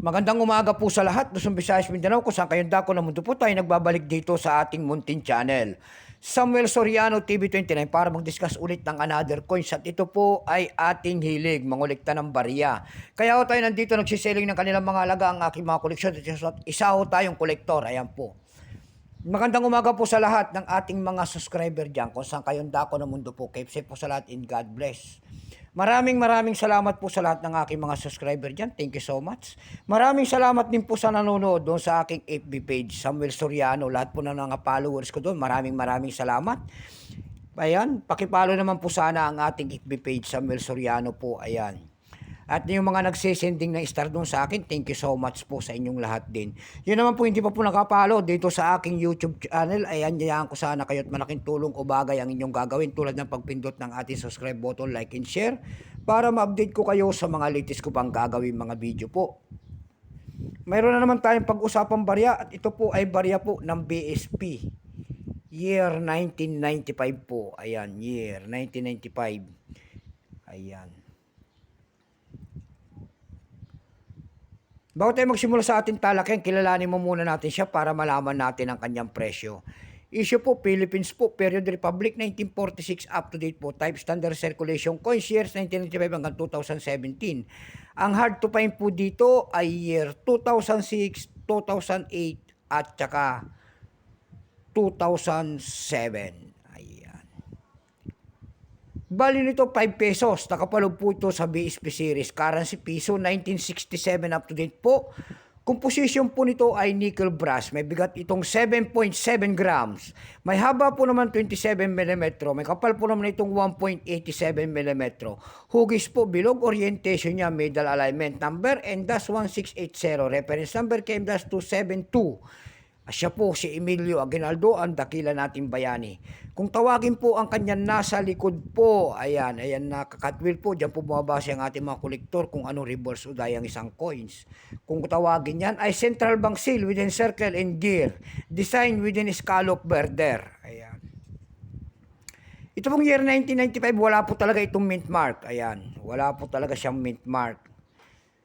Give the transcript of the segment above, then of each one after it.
Magandang umaga po sa lahat, Luzon, Visayas, Mindanao, kung saan kayong dako ng mundo po tayo nagbabalik dito sa ating Muntin Channel. Samuel Soriano, TV29, para mag-discuss ulit ng another coins at ito po ay ating hilig, mangulikta ng barya. Kaya ho tayo nandito nagsiseling ng kanilang mga alaga ang aking mga koleksyon at isa ho tayong kolektor, ayan po. Magandang umaga po sa lahat ng ating mga subscriber dyan kung saan kayong dako ng mundo po. Keep safe po sa lahat and God bless. Maraming maraming salamat po sa lahat ng aking mga subscriber dyan. Thank you so much. Maraming salamat din po sa nanonood doon sa aking FB page, Samuel Soriano. Lahat po ng mga followers ko doon. Maraming maraming salamat. Ayan, pakipalo naman po sana ang ating FB page, Samuel Soriano po. Ayan. At yung mga nagsisending ng star doon sa akin, thank you so much po sa inyong lahat din. Yun naman po, hindi pa po nakapalo dito sa aking YouTube channel. Ay anyayahan ko sana kayo at malaking tulong o bagay ang inyong gagawin tulad ng pagpindot ng ating subscribe button, like and share para ma-update ko kayo sa mga latest ko pang gagawin mga video po. Mayroon na naman tayong pag-usapang barya at ito po ay barya po ng BSP. Year 1995 po. Ayan, year 1995. Ayan. Bago tayo magsimula sa ating talakyan, kilalanin mo muna natin siya para malaman natin ang kanyang presyo. Issue po, Philippines po, Period Republic 1946 up to date po, type standard circulation coins years 1995 hanggang 2017. Ang hard to find po dito ay year 2006, 2008 at saka 2007. Bali nito 5 pesos. Nakapalog po ito sa BSP series. Currency piso 1967 up to date po. Composition po nito ay nickel brass. May bigat itong 7.7 grams. May haba po naman 27 mm. May kapal po naman itong 1.87 mm. Hugis po bilog. Orientation niya middle alignment number and dash 1680. Reference number KM-272. Siya po si Emilio Aguinaldo, ang dakila nating bayani. Kung tawagin po ang kanya nasa likod po, ayan, ayan na kakatwil po, dyan po bumabase ang ating mga kolektor kung ano reverse o ang isang coins. Kung tawagin yan ay central bank seal within circle and gear, design within scallop border. Ayan. Ito pong year 1995, wala po talaga itong mint mark. Ayan, wala po talaga siyang mint mark.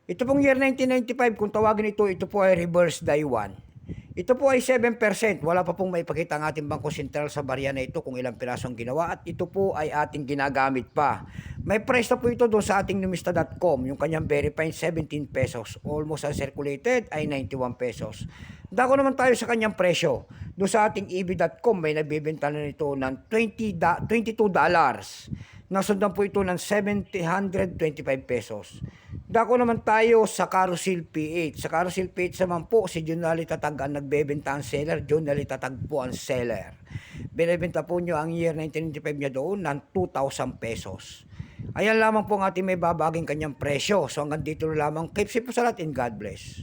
Ito pong year 1995, kung tawagin ito, ito po ay reverse die 1. Ito po ay 7%. Wala pa pong maipakita ang ating Bangko Sentral sa barya na ito kung ilang pirasong ginawa at ito po ay ating ginagamit pa. May price na po ito doon sa ating numista.com. Yung kanyang verified 17 pesos. Almost uncirculated ay 91 pesos. Dako naman tayo sa kanyang presyo. Doon sa ating eb.com may nagbibenta na nito ng 20 da- 22 dollars. Nasundan po ito ng 725 pesos. Dako naman tayo sa Carousel PH. Sa Carousel PH naman po, si Junali Tatag ang nagbebenta ang seller. Junali Tatag po ang seller. Binibenta po nyo ang year 1995 niya doon ng 2,000 pesos. Ayan lamang po ang ating may babaging kanyang presyo. So hanggang dito lamang. Keep safe po sa lahat and God bless.